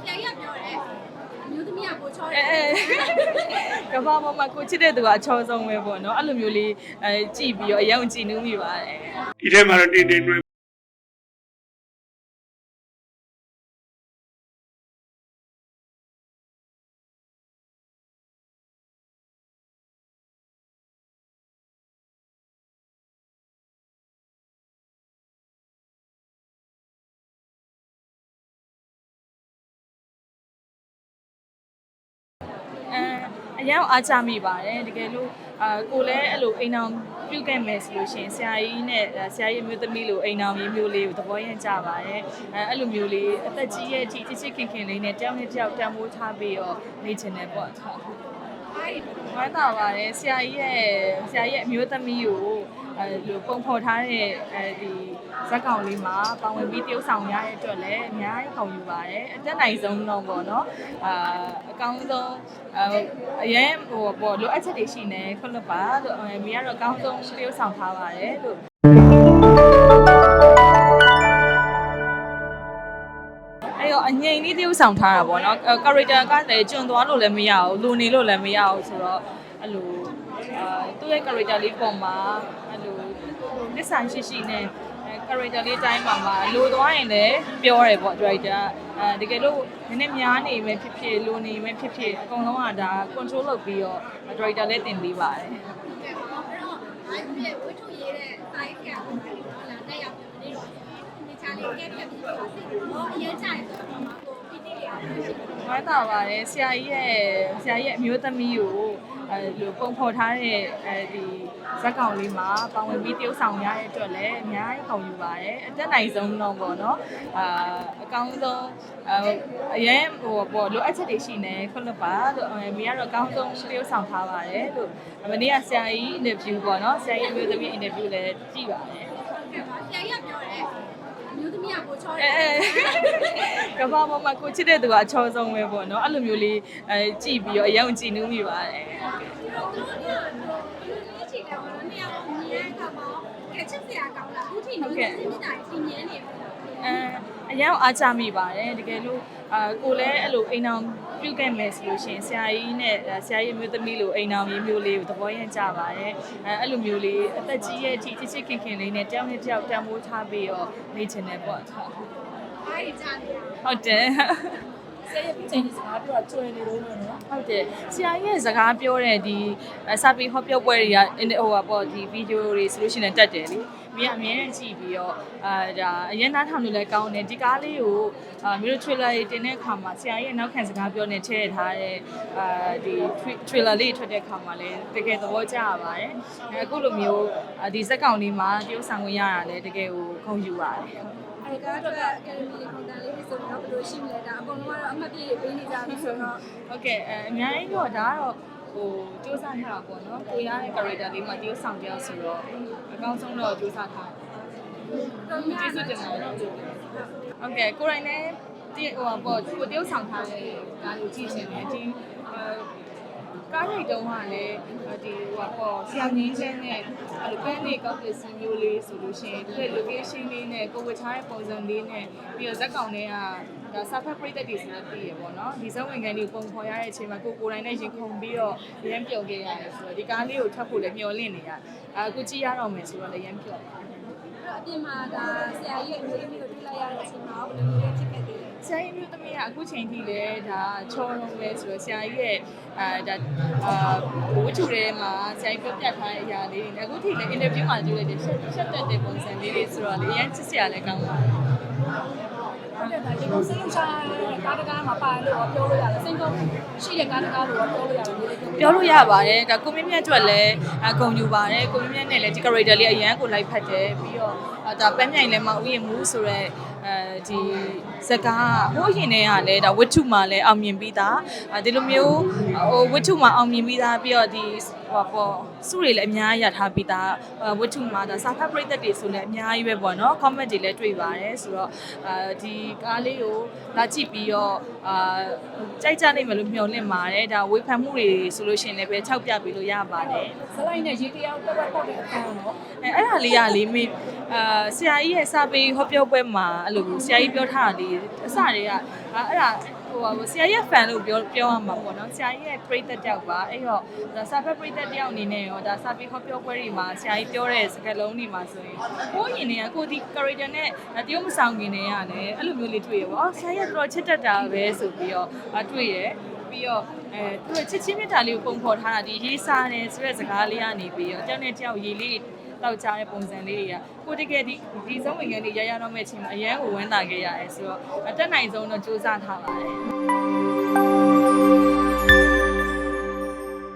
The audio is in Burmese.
ဆရာကြီးကပြောတယ်အမျိုးသမီးကကိုချောတအဲယ်အဲကဘာပေါ်မှာကိုချစ်တဲ့သူကအချောဆုံးပဲပေါ့နော်အဲ့လိုမျိုးလေးအဲကြည့်ပြီးတော့အရင်ကြည်နူးမိပါတယ်ဒီထဲမှာတော့တင်းတင်းတွဲအဲ အရင်အားချမိပါတယ်တကယ်လို့အာကိုလည်းအဲ့လိုအိမ်အောင်ပြုတ်ခဲ့မယ်ဆိုလို့ရှိရင်ဆရာကြီးနဲ့ဆရာကြီးမျိုးသမီးလိုအိမ်အောင်ရေးမျိုးလေးကိုသဘောရကြပါတယ်အဲအဲ့လိုမျိုးလေးအသက်ကြီးရဲ့အထိချစ်ချစ်ခင်ခင်လေးနဲ့တယောက်နဲ့တယောက်တန်ဖိုးထားပြီးတော့နေချင်တယ်ပေါ့ဟုတ်အဲ့ဒီ ဝမ်းသာပါတယ်ဆရာကြီးရဲ့ဆရာကြီးရဲ့အမျိုးသမီးကိုအဲလိုပုံဖော်ထားတဲ့အဲဒီဇက်ကောင်လေးမှာပါဝင်ပြီးတရုပ်ဆောင်ရတဲ့အတွက်လည်းအများကြီးခုံယူပါတယ်အသက်နိုင်ဆုံးတော့ပေါ့နော်အာအကောင်းဆုံးအအရင်ဟိုပေါ့လိုအပ်ချက်တွေရှိနေခွလို့ပါလို့အဲမိကတော့အကောင်းဆုံးတရုပ်ဆောင်ထားပါတယ်လို့ တော့အငိမ့်လေးတရုပ်ဆောင်ထားတာပေါ့နော် character ကလည်းကျွံသွားလို့လည်းမရဘူးလူနေလို့လည်းမရဘူးဆိုတော့အဲ့လိုအာသူ့ရဲ့ character လေးပုံမှာအဲ့လိုနစ်ဆိုင်ရှိရှိနဲ့အဲ character လေးတိုင်းမှာမှာလိုသွားရင်လည်းပြောတယ်ပေါ့ director အဲတကယ်လို့နည်းနည်းများနေမယ်ဖြစ်ဖြစ်လိုနေမယ်ဖြစ်ဖြစ်အကုန်လုံးကဒါ control လုပ်ပြီးတော့ director လည်းတင်ပေးပါတယ်အဲ့တော့အဲ့ဒီဝိထုရေးတဲ့ site ကဟုတ်လားတက်ရောက်ပြီးနေတော့ ဝမ်းသာပါတယ်ဆရာကြီးရဲ့ဆရာကြီးရဲ့အမျိုးသမီးကိုအဲလိုပုံဖော်ထားတဲ့အဲဒီဇက်ကောင်လေးမှာပါဝင်ပြီးတရုပ်ဆောင်ရတဲ့အတွက်လည်းအများကြီးခုံယူပါတယ်အသက်နိုင်ဆုံးတော့ပေါ့နော်အာအကောင်းဆုံးအအရင်ဟိုပေါ့လိုအပ်ချက်တွေရှိနေခွလို့ပါလို့အဲမိကတော့အကောင်းဆုံးတရုပ်ဆောင်ထားပါတယ်လို့မနေ့ကဆရာကြီး interview ပေါ့နော်ဆရာကြီးအမျိုးသမီး interview လည်းကြည့်ပါတယ်ကဲပါဆရာကြီးကပြောတယ် အမျိုးသမီးကကိုချောတအဲယ်ကဘာပေါ်မှာကိုချစ်တဲ့သူကအချောဆုံးပဲပေါ့နော်အဲ့လိုမျိုးလေးအဲကြည့်ပြီးတော့အရင်ကြည်နူးမိပါတယ်တော့သူတို့ကဒီချီတယ်ဘာလို့နေရာကိုမြင်ရတာပေါ့ကဲချစ်စရာကောင်းလားအခုထိနေနေနေတာဒီမြင်နေပါအဲအရင်အားချမိပါတယ်တကယ်လို့ အာကိုလည်းအဲ့လိုအိမ်အောင်ပြုတ်ခဲ့မယ်ဆိုလို့ရှိရင်ဆရာကြီးနဲ့ဆရာကြီးမျိုးသမီးလိုအိမ်အောင်ရေးမျိုးလေးကိုသဘောရကြပါတယ်အဲအဲ့လိုမျိုးလေးအသက်ကြီးရဲ့အထိချစ်ချစ်ခင်ခင်လေးနဲ့တယောက်နဲ့တယောက်တန်ဖိုးထားပြီးတော့နေချင်တယ်ပေါ့ဟုတ်အဲ့ဒီကြားနေတာဟုတ်တယ်ဆရာရဲ့ပြချင်းစကားပြောကျွဲနေလို့နော်ဟုတ်တယ်ဆရာကြီးရဲ့စကားပြောတဲ့ဒီစာပေဟောပြောပွဲတွေကဟိုပါပေါ့ဒီဗီဒီယိုတွေဆိုလို့ရှိရင်တက်တယ်လေ မြင်အမြင်နဲ့ကြည့်ပြီးတော့အာဒါအရင်နားထောင်လို့လည်းကောင်းတယ်ဒီကားလေးကိုအာမျိုး trailer တွေတင်တဲ့အခါမှာဆရာကြီးရဲ့နောက်ခံစကားပြောနေထည့်ထားတဲ့အာဒီ trailer လေးထွက်တဲ့အခါမှာလည်းတကယ်သဘောကျရပါတယ်အခုလိုမျိုးဒီဇက်ကောင်လေးမှာတရုပ်ဆောင်ဝင်ရတာလည်းတကယ်ကိုခုံယူပါတယ်အဲကတော့အကယ်ဒမီပုံစံလေးဆိုတော့ဘယ်လိုရှိမလဲဒါအကုန်လုံးကတော့အမှတ်ပြည့်ပေးနေကြပြီဆိုတော့ဟုတ်ကဲ့အဲအများကြီးတော့ဒါကတော့ ဟိုစူးစမ်းထားတာပေါ့နော်ကိုရတဲ့ character လေးမှာတရုပ်ဆောင်ပြောဆိုတော့အကောင်းဆုံးတော့စူးစမ်းထားတယ်ကျေးဇူးတင်ပါတယ်ဟုတ်ကဲ့ကိုရိုင်းလည်းဒီဟိုပေါ့ကိုတရုပ်ဆောင်ထားတဲ့ဒါကိုကြည့်ချင်တယ်ဒီ ကားရိုက်တုံးကလည်းဒီဟိုပေါ့ဆရာငင်းချင်းနဲ့အဲ့လိုပန်းနေကောက်ပစ္စည်းမျိုးလေးဆိုလို့ရှိရင်ဒီ location လေးနဲ့ကိုဝတ်ထားတဲ့ပုံစံလေးနဲ့ပြီးတော့ဇက်ကောင်တွေကဒါစာဖတ်ပရိသတ်တွေဆိုတော့သိရပေါ့နော်ဒီဇက်ဝင်ကန်လေးပုံဖော်ရတဲ့အချိန်မှာကိုကိုယ်တိုင်နဲ့ရင်ခုန်ပြီးတော့ရမ်းပျော်ခဲ့ရတယ်ဆိုတော့ဒီကားလေးကိုထပ်ဖို့လည်းမျှော်လင့်နေရအခုကြည့်ရတော့မယ်ဆိုတော့လည်းရမ်းပျော်ပါတယ်အပြင်မှာဒါဆရာကြီးရဲ့အမျိုးသမီးကိုတွေ့လိုက်ရတဲ့အချိန်မှာဘယ်လိုမျိုးဖြစ်ခဲ့သေးလဲ ဆရာကြီးမျိုးသမီးကအခုချိန်ထိလည်းဒါချောလုံးပဲဆိုတော့ဆရာကြီးရဲ့အာဒါအာဝတ္ထုထဲမှာဆရာကြီးပြပြထားတဲ့အရာလေးတွေအခုထိလည်း interview မှာကြည့်လိုက်တယ်ရှက်ရှက်တက်တဲ့ပုံစံလေးတွေဆိုတော့လေအရင်ချစ်စရာလည်းကောင်းပါတယ်ဟုတ်တယ်ဒါဒီကိုစိတ်ချကားတကားမှာပါလို့ပြောလို့ရတယ်စိတ်ကုန်ရှိတဲ့ကားတကားလို့ပြောလို့ရတယ်လို့ပြောပြောလို့ရပါတယ်ဒါကိုမြင့်မြတ်ကျွတ်လည်းအကုန်ယူပါတယ်ကိုမြင့်မြတ်နဲ့လည်းဒီ character လေးအရန်ကိုလိုက်ဖတ်တယ်ပြီးတော့အာဒါပန်းမြိုင်လည်းမဥယျာဉ်မှုဆိုတော့ အဲဒီစကားဟိုးရင်တွေကလည်းဒါဝတ္ထုမှာလည်းအောင်မြင်ပြီးသားဒီလိုမျိုးဟိုဝတ္ထုမှာအောင်မြင်ပြီးသားပြီးတော့ဒီဟိုပေါ့စုတွေလည်းအများကြီးရထားပြီးသားဝတ္ထုမှာဒါစာဖတ်ပရိသတ်တွေဆိုလည်းအများကြီးပဲပေါ့နော် comment တွေလည်းတွေ့ပါတယ်ဆိုတော့အဲဒီကားလေးကိုလာကြည့်ပြီးတော့အာကြိုက်ကြနိုင်မယ်လို့မျှော်လင့်ပါတယ်ဒါဝေဖန်မှုတွေဆိုလို့ရှိရင်လည်းပဲ၆ပြပြီးလို့ရပါတယ်ဇလိုက်နဲ့ရေတရားတက်တက်ပေါက်တဲ့အကောင်တော့ အဲအဲ့ဒါလေးကလေးမေအာဆရာကြီးရဲ့စာပေဟောပြောပွဲမှာအဲ့လိုဆရာကြီးပြောထားတာလေးအစတွေကအာအဲ့ဒါဟိုဟိုဆရာကြီးရဲ့ fan လို့ပြောပြောရမှာပေါ့နော်ဆရာကြီးရဲ့ပရိသတ်တယောက်ပါအဲ့တော့ဒါစာဖတ်ပရိသတ်တယောက်အနေနဲ့ရောဒါစာပေဟောပြောပွဲတွေမှာဆရာကြီးပြောတဲ့စကားလုံးတွေမှာဆိုရင်ကိုယ့်ရင်တွေကကိုဒီ character နဲ့တရုတ်မဆောင်ခင်နေရတယ်အဲ့လိုမျိုးလေးတွေ့ရပါအော်ဆရာကြီးကတော်တော်ချစ်တတ်တာပဲဆိုပြီးတော့တွေ့ရပြီးတော့အဲသူတို့ချစ်ချင်းမြတ်တာလေးကိုပုံဖော်ထားတာဒီရေးစားတယ်ဆိုတဲ့စကားလေးကနေပြီးတော့တယောက်နဲ့တယောက်ရေးလေး တောက်ချတဲ့ပုံစံလေးတွေကကိုတကယ်ဒီဒီဆုံးဝင်ငန်းတွေရရတော့မဲ့ချင်းမှာအရန်ကိုဝမ်းသာခဲ့ရတယ်ဆိုတော့အတက်နိုင်ဆုံးတော့စူးစမ်းထားပါတယ်